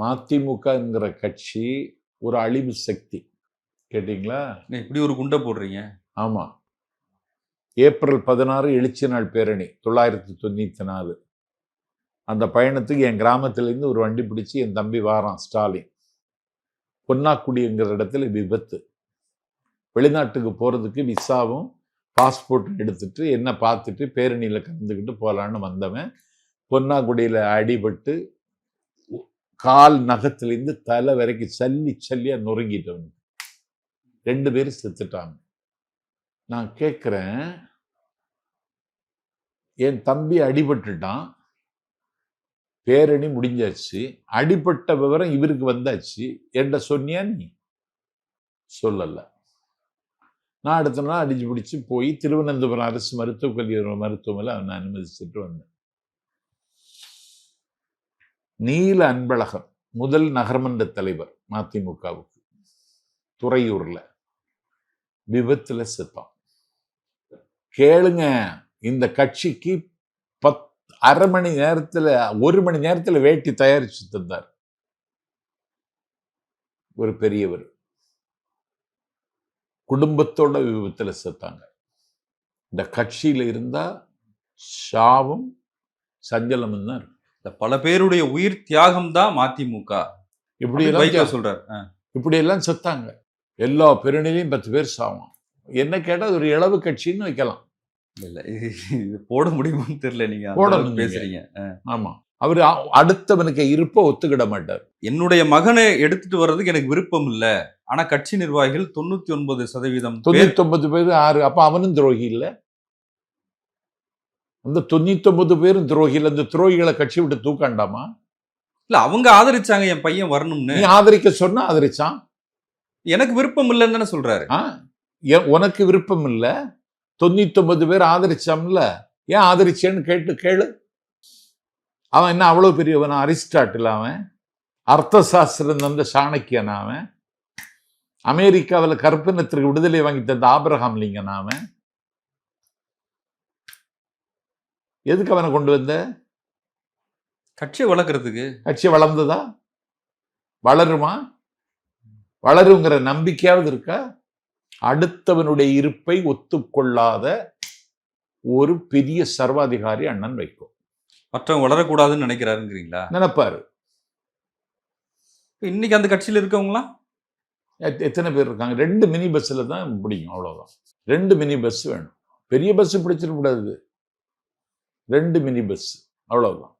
மதிமுகங்கிற கட்சி ஒரு அழிவு சக்தி. கேட்டிங்களா? இப்படி ஒரு குண்டை போடுறீங்க? ஆமாம் ஏப்ரல் பதினாறு எழுச்சி நாள் பேரணி தொள்ளாயிரத்தி தொண்ணூற்றி நாலு. அந்த பயணத்துக்கு என் கிராமத்திலேருந்து ஒரு வண்டி பிடிச்சி என் தம்பி வாரான் ஸ்டாலின். பொன்னாக்குடிங்கிற இடத்துல விபத்து. வெளிநாட்டுக்கு போகிறதுக்கு விசாவும் பாஸ்போர்ட் எடுத்துட்டு என்ன பார்த்துட்டு பேரணியில் கலந்துக்கிட்டு போகலான்னு வந்தவன். பொன்னாக்குடியில் அடிபட்டு கால் நகத்திலேருந்து தலை வரைக்கும் சல்லி சல்லியாக நொறுங்கிட்டவன். ரெண்டு பேரும் செத்துட்டாங்க. நான் கேட்குறேன் என் தம்பி அடிபட்டுட்டான் பேரணி முடிஞ்சாச்சு அடிபட்ட விவரம் இவருக்கு வந்தாச்சு என்கிட்ட சொன்னியா நீ? சொல்லலை. நான் அடுத்த நாள் அடிச்சு பிடிச்சி போய் திருவனந்தபுரம் அரசு மருத்துவக் கல்லூரி மருத்துவமனை அவனை அனுமதிச்சுட்டு வந்தேன். நீல அன்பழகன் முதல் நகர்மன்ற தலைவர் மதிமுகவுக்கு. துறையூர்ல. விபத்துல செத்தான். கேளுங்க இந்த கட்சிக்கு பத் அரை மணி நேரத்துல ஒரு மணி நேரத்துல வேட்டி தயாரிச்சு தந்தார். ஒரு பெரியவர். குடும்பத்தோட விபத்துல செத்தாங்க. இந்த கட்சியில இருந்தா சாவும் சஞ்சலமும் தான் இருக்கும் இந்த பல பேருடைய உயிர் தியாகம் தான் மதிமுக. இப்படி எல்லாம் சொல்றாரு. இப்படி எல்லாம் செத்தாங்க. எல்லா பெருநிலையும் பத்து பேர் சாவும் என்ன கேட்டா அது ஒரு இளவு கட்சின்னு வைக்கலாம். இல்ல இது போட முடியுமான்னு தெரியல நீங்க போடணும். பேசுறீங்க. ஆமா. அவர் அடுத்தவனுக்கு இருப்ப ஒத்துக்கிட மாட்டார். என்னுடைய மகனை எடுத்துட்டு வர்றதுக்கு எனக்கு விருப்பம் இல்ல. ஆனா கட்சி நிர்வாகிகள் தொண்ணூத்தி ஒன்பது சதவீதம் தொண்ணூத்தி ஒன்பது பேர் ஆறு அப்ப அவனும் துரோகி இல்ல? அந்த தொண்ணூத்தி ஒன்பது பேரும் துரோகி இல்ல அந்த துரோகிகளை கட்சி விட்டு தூக்காண்டாமா? இல்ல அவங்க ஆதரிச்சாங்க என் பையன் வரணும்னு. நீ ஆதரிக்க சொன்னா ஆதரிச்சான்? எனக்கு விருப்பம் இல்லைன்னு தானே சொல்றாரு. ஆ? ஏன் உனக்கு விருப்பம் இல்ல? தொண்ணூத்தி ஒன்பது பேர் ஆதரிச்சான்ல ஏன் ஆதரிச்சேன்னு கேட்டு கேளு. அவன் என்ன அவ்வளவு பெரியவன்? அரிஸ்டாட்டில் அவன். அர்த்த சாஸ்திரம் தந்த சாணக்கியன் அவன். அமெரிக்காவில் கற்பனத்திற்கு விடுதலை வாங்கி தந்த ஆபிரகாம் லிங்கன் அவன். எதுக்கு அவனை கொண்டு வந்த? கட்சியை வளர்க்கறதுக்கு. கட்சி வளர்ந்ததா? வளருமா? வளருங்கிற நம்பிக்கையாவது இருக்கா? அடுத்தவனுடைய இருப்பை ஒத்துக்கொள்ளாத ஒரு பெரிய சர்வாதிகாரி அண்ணன் வைக்கும் மற்றவங்க வளரக்கூடாதுன்னு நினைக்கிறாருங்கிறீங்களா? நினைப்பாரு. இன்னைக்கு அந்த கட்சியில இருக்கவங்களாம் எத்- எத்தனை பேர் இருக்காங்க? ரெண்டு மினி பஸ்ஸில் தான் பிடிக்கும் அவ்வளோதான் ரெண்டு மினி பஸ் வேணும். பெரிய பஸ் பிடிச்சிட கூடாது. ரெண்டு மினி பஸ் அவ்வளோதான்